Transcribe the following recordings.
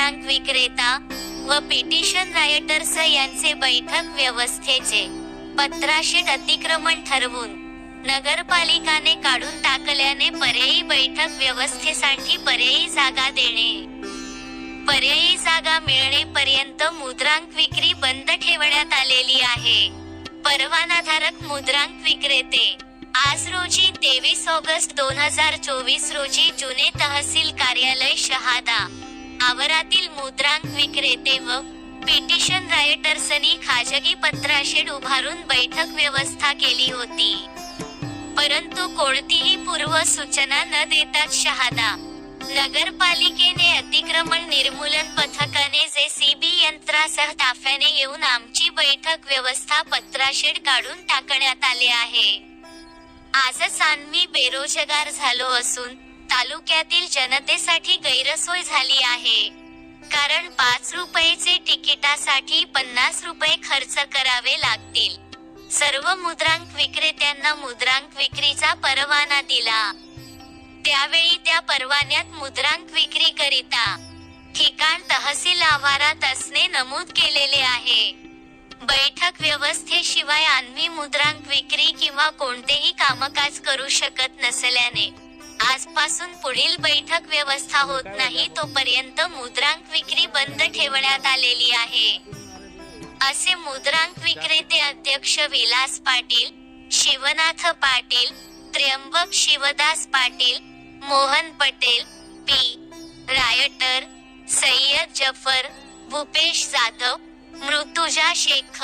मुद्रांक विक्रेता व पिटिशन रायटर्स यांचे बैठक व्यवस्थेचे पत्राशीट अतिक्रमण ठरवून नगरपालिकाने काढून टाकल्याने पर्यायी बैठक व्यवस्थेसाठी पर्यायी जागा देणे. पर्यायी जागा मिळणेपर्यंत मुद्रांक विक्री बंद ठेवण्यात आलेली आहे. परवानाधारक मुद्रांक विक्रेते आज रोजी तेवीस ऑगस्ट दोन हजार चोवीस रोजी जुने तहसील कार्यालय शहादा आवारातील मुद्रांक विक्रेते व पिटिशन रायटर्सनी खाजगी पत्राशेड उभारून बैठक व्यवस्था केली होती. परंतु कोणतीही पूर्व सूचना न देताच शहादा नगरपालिकेने अतिक्रमण निर्मूलन पथकाने जे सी बी यंत्रासह ताफ्याने येऊन आमची बैठक व्यवस्था पत्राशेड काढून टाकण्यात आले आहे. आजच आम्ही बेरोजगार झालो असून तालुक्यातील जनतेसाठी गैरसोय झाली आहे. कारण पाच रुपयेचे तिकिटासाठी पन्नास रुपये खर्च करावे लागतील. सर्व मुद्रांक विक्रेत्यांना मुद्रांक विक्रीचा परवाना दिला. त्यावेळी त्या परवान्यात मुद्रांक विक्री करिता ठिकाण तहसील आवारात असणे नमूद केलेले आहे. बैठक व्यवस्थेशिवाय आम्ही मुद्रांक विक्री किंवा कोणतेही कामकाज करू शकत नसल्याने आजपासून पुढील बैठक व्यवस्था होत नाही तोपर्यंत मुद्रांक विक्री बंद ठेवण्यात आलेली आहे. असे मुद्रांक विक्रेते अध्यक्ष विलास पाटील शिवनाथ पाटील त्र्यंबक शिवदास पाटील मोहन पटेल पी. रायटर सय्यद जफर भूपेश जाधव मृतुजा शेख.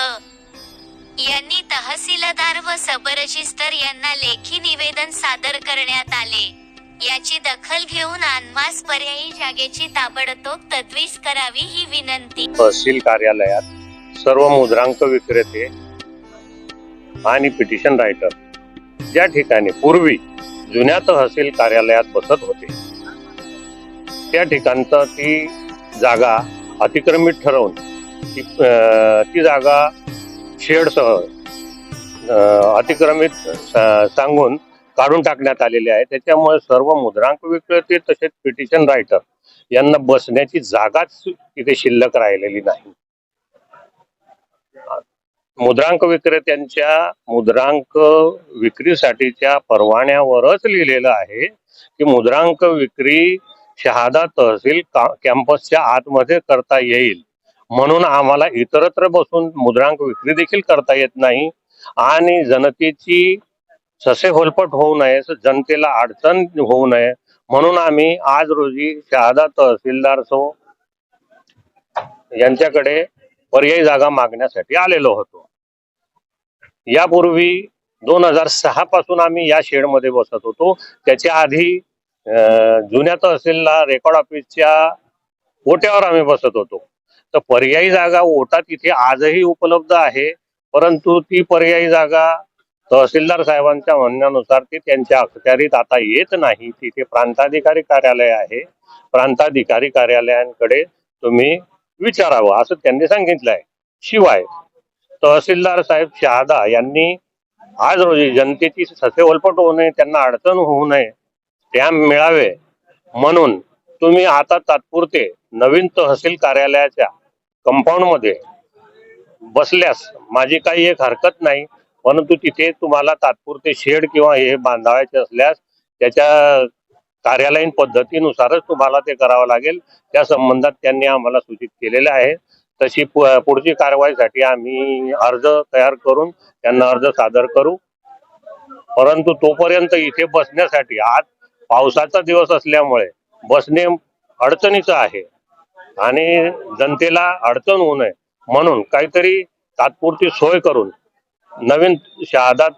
यांनी तहसीलदार व सब रजिस्टर यांना लेखी निवेदन सादर करण्यात आले. याची दखल घेऊन अनमास पर्यायी जागेची ताबडतोब तद्वीस करावी ही विनंती. तहसील कार्यालयात सर्व मुद्रांक विक्रेते आणि पिटिशन रायटर ज्या ठिकाणी पूर्वी जुन्या तहसील कार्यालयात बसत होते त्या ठिकाणचं ती जागा अतिक्रमित ठरवून ती अं, ती जागा शेडसह अतिक्रमित सांगून काढून टाकण्यात आलेले आहे त्याच्यामुळे सर्व मुद्रांक विक्रेते तसेच पिटिशन रायटर यांना बसण्याची जागाच इथे शिल्लक राहिलेली नाही. मुद्रांक विक्रेत्यांच्या मुद्रांक विक्रीसाठीच्या परवान्यावरच लिहिलेलं आहे की मुद्रांक विक्री शहादा तहसील का- कॅम्पसच्या आतमध्ये करता येईल. म्हणून आम्हाला इतरत्र बसून मुद्रांक विक्री देखील करता येत नाही आणि जनतेची ससे होलपट होऊ नये जनतेला अडचण होऊ नये. म्हणून आम्ही आज रोजी शहादा तहसीलदार सो यांच्याकडे पर्यायी जागा मागण्यासाठी आलेलो होतो. यापूर्वी दोन हजार सहा पासून आम्ही या शेडमध्ये बसत होतो. त्याच्या आधी जुन्या तहसीलला रेकॉर्ड ऑफिसच्या ओट्यावर आम्ही बसत होतो. तर पर्यायी जागा ओटा तिथे आजही उपलब्ध आहे परंतु ती पर्यायी जागा तहसीलदार साहेबांच्या म्हणण्यानुसार ती त्यांच्या अखत्यारीत आता येत नाही. तिथे प्रांताधिकारी कार्यालय आहे. प्रांताधिकारी कार्यालयांकडे तुम्ही विचारावं असं त्यांनी सांगितलं आहे शिवाय तहसीलदार साहेब शहादा यांनी आज रोजी जनतेची ससे ओलपट होऊ नये त्यांना अडचण होऊ नये त्या मिळावे म्हणून तुम्ही आता तात्पुरते नवीन तहसील कार्यालयाच्या कंपाऊंडमध्ये बसल्यास माझी काही एक हरकत नाही. परंतु तिथे तुम्हाला तात्पुरते शेड किंवा हे बांधावायचे असल्यास त्याच्या कार्यालयीन पद्धतीनुसारच तुम्हाला ते करावं लागेल. त्या संबंधात त्यांनी आम्हाला सूचित केलेले आहे. तशी पु- पुढची कारवाईसाठी आम्ही अर्ज तयार करून त्यांना अर्ज सादर करू. परंतु तोपर्यंत इथे बसण्यासाठी आज पावसाचा दिवस असल्यामुळे बसणे अडचणीचं आहे आणि जनतेला अडचण होऊ नये म्हणून काहीतरी तात्पुरती सोय करून नवीन शहादा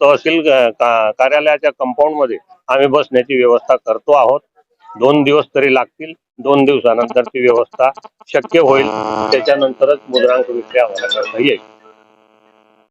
तहसील का- कार्यालयाच्या कंपाऊंडमध्ये आम्ही बसण्याची व्यवस्था करतो आहोत. दोन दिवस तरी लागतील. दोन दिवसानंतर ती व्यवस्था शक्य होईल. त्याच्यानंतरच मुद्रांक विक्री आम्हाला करता येईल.